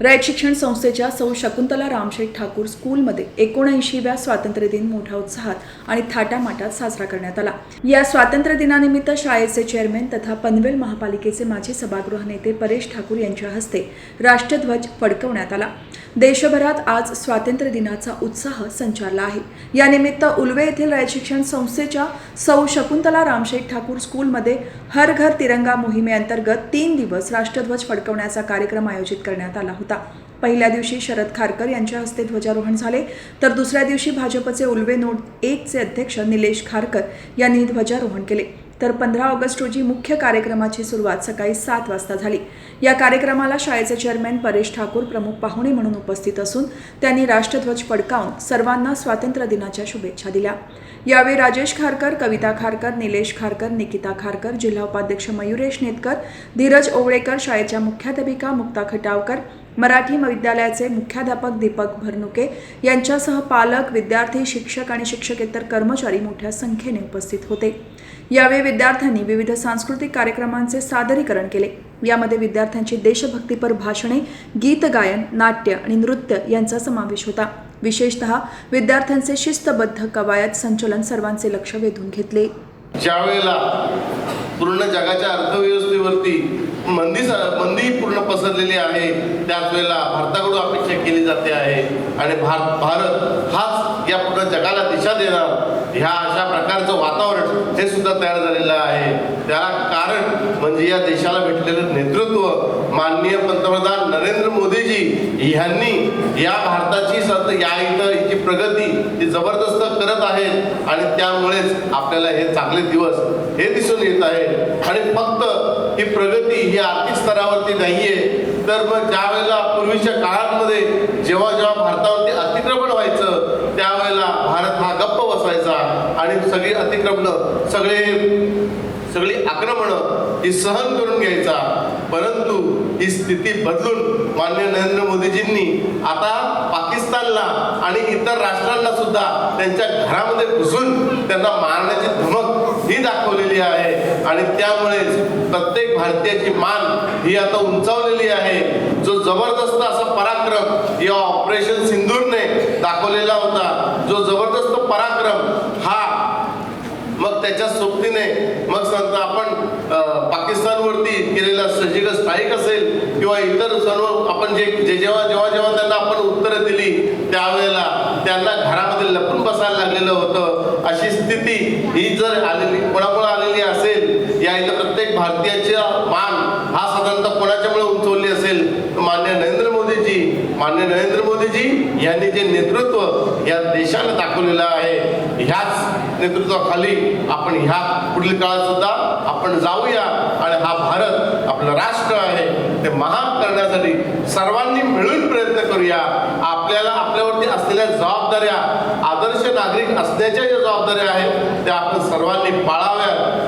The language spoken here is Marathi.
रयत शिक्षण संस्थेच्या सौ शकुंतला रामशेठ ठाकूर स्कूलमध्ये एकोणऐंशीव्या स्वातंत्र्य दिन मोठ्या उत्साहात आणि थाटामाटात साजरा करण्यात आला. या स्वातंत्र्य दिनानिमित्त शाळेचे चेअरमॅन तथा पनवेल महापालिकेचे माजी सभागृह नेते परेश ठाकूर यांच्या हस्ते राष्ट्रध्वज फडकवण्यात आला. देशभरात आज स्वातंत्र्य दिनाचा उत्साह संचारला आहे. यानिमित्त उल्वे येथील रयत शिक्षण संस्थेच्या सौ शकुंतला रामशेठ ठाकूर स्कूलमध्ये हर घर तिरंगा मोहिमेअंतर्गत तीन दिवस राष्ट्रध्वज फडकवण्याचा कार्यक्रम आयोजित करण्यात आला होता. पहिल्या दिवशी शरद खारकर यांच्या हस्ते ध्वजारोहण झाले. तर दुसऱ्या दिवशी भाजपचे उल्वे नोट एकचे अध्यक्ष निलेश खारकर यांनी ध्वजारोहण केले. तर पंधरा ऑगस्ट रोजी मुख्य कार्यक्रमाची सुरुवात सकाळी सात वाजता झाली. या कार्यक्रमाला शाळेचे चेअरमॅन परेश ठाकूर प्रमुख पाहुणे म्हणून उपस्थित असून त्यांनी राष्ट्रध्वज फडकावून सर्वांना स्वातंत्र्य दिनाच्या शुभेच्छा दिल्या. यावेळी राजेश खारकर कविता खारकर निलेश खारकर निकिता खारकर जिल्हा उपाध्यक्ष मयुरेश नेतकर धीरज ओवळेकर शाळेच्या मुख्याध्यापिका मुक्ता खटावकर मराठी महाविद्यालयाचे मुख्याध्यापक दीपक भरनुके यांच्यासह पालक विद्यार्थी शिक्षक आणि शिक्षकेतर कर्मचारी मोठ्या संख्येने उपस्थित होते. यावेळी विद्यार्थ्यांनी विविध सांस्कृतिक कार्यक्रमांचे सादरीकरण केले. यामध्ये विद्यार्थ्यांची देशभक्तीपर भाषणे गीत गायन नाट्य आणि नृत्य यांचा समावेश होता. विशेषतः विद्यार्थ्यांचे शिस्तबद्ध कवायत संचलन सर्वांचे लक्ष वेधून घेतले. ज्या वेळेला पूर्ण जगाच्या अर्थव्यवस्थेवरती मंदी मंदी पूर्ण पसरलेली आहे त्याच वेळेला भारताकडून अपेक्षा केली जाते आहे. आणि भारत भारत हाच या पूर्ण जगाला दिशा देणार. ह्या अशा प्रकारचं वातावरण हे सुद्धा तयार झालेलं आहे. त्याला कारण म्हणजे या देशाला भेटलेलं नेतृत्व माननीय पंतप्रधान नरेंद्र मोदीजी ह्यांनी या भारताची सत या इथं हिची प्रगती ही जबरदस्त करत आहेत आणि त्यामुळेच आपल्याला हे चांगले दिवस हे दिसून येत आहे आणि फक्त ही प्रगती ही आर्थिक स्तरावरती नाहीये. तर मग ज्या वेळेला पूर्वीच्या काळामध्ये जेव्हा जेव्हा भारतावरती अतिक्रमण व्हायचं त्यावेळेला भारत हा गप्प बसायचा आणि सगळी अतिक्रमण सगळे सगळी आक्रमणं ही सहन करून घ्यायचा. परंतु ही स्थिती बदलून मान्य नरेंद्र मोदीजींनी आता पाकिस्तानला आणि इतर राष्ट्रांना सुद्धा त्यांच्या घरामध्ये घुसून त्यांना मारण्याची धमक ही दाखवलेली आहे. आणि त्यामुळेच प्रत्येक भारतीयाची मान ही आता उंचावलेली आहे. जो जबरदस्त असा पराक्रम या ऑपरेशन सिंदूरने दाखवलेला होता जो जबरदस्त पराक्रम हा मग त्याच्या सोबतीने मग समजा आपण पाकिस्तानवरती केलेला सर्जिकल स्ट्राईक असेल किंवा इतर सर्व आपण जे जे जेव्हा जेव्हा जेव्हा त्यांना आपण उत्तरं दिली त्यावेळेला त्यांना घरामध्ये लपून बसायला लागलेलं होतं. अशी स्थिती ही जर आलेली कोणामुळे आलेली असेल या इथं प्रत्येक भारतीयाच्या मान हा साधारणतः कोणाच्यामुळे उंचवली असेल? तर मान्य नरेंद्र मोदीजी. मान्य नरेंद्र मोदीजी यांनी जे नेतृत्व या देशाला दाखवलेलं आहे ह्याच नेतृत्वाखाली आपण ह्या पुढील काळात सुद्धा आपण जाऊया आणि हा भारत आपलं राष्ट्र आहे ते महान करण्यासाठी सर्वांनी मिळून प्रयत्न करूया. आपल्याला आपल्यावरती असलेल्या जबाबदाऱ्या आदर्श नागरिक असण्याच्या ज्या जबाबदाऱ्या आहेत त्या आपण सर्वांनी पाळाव्या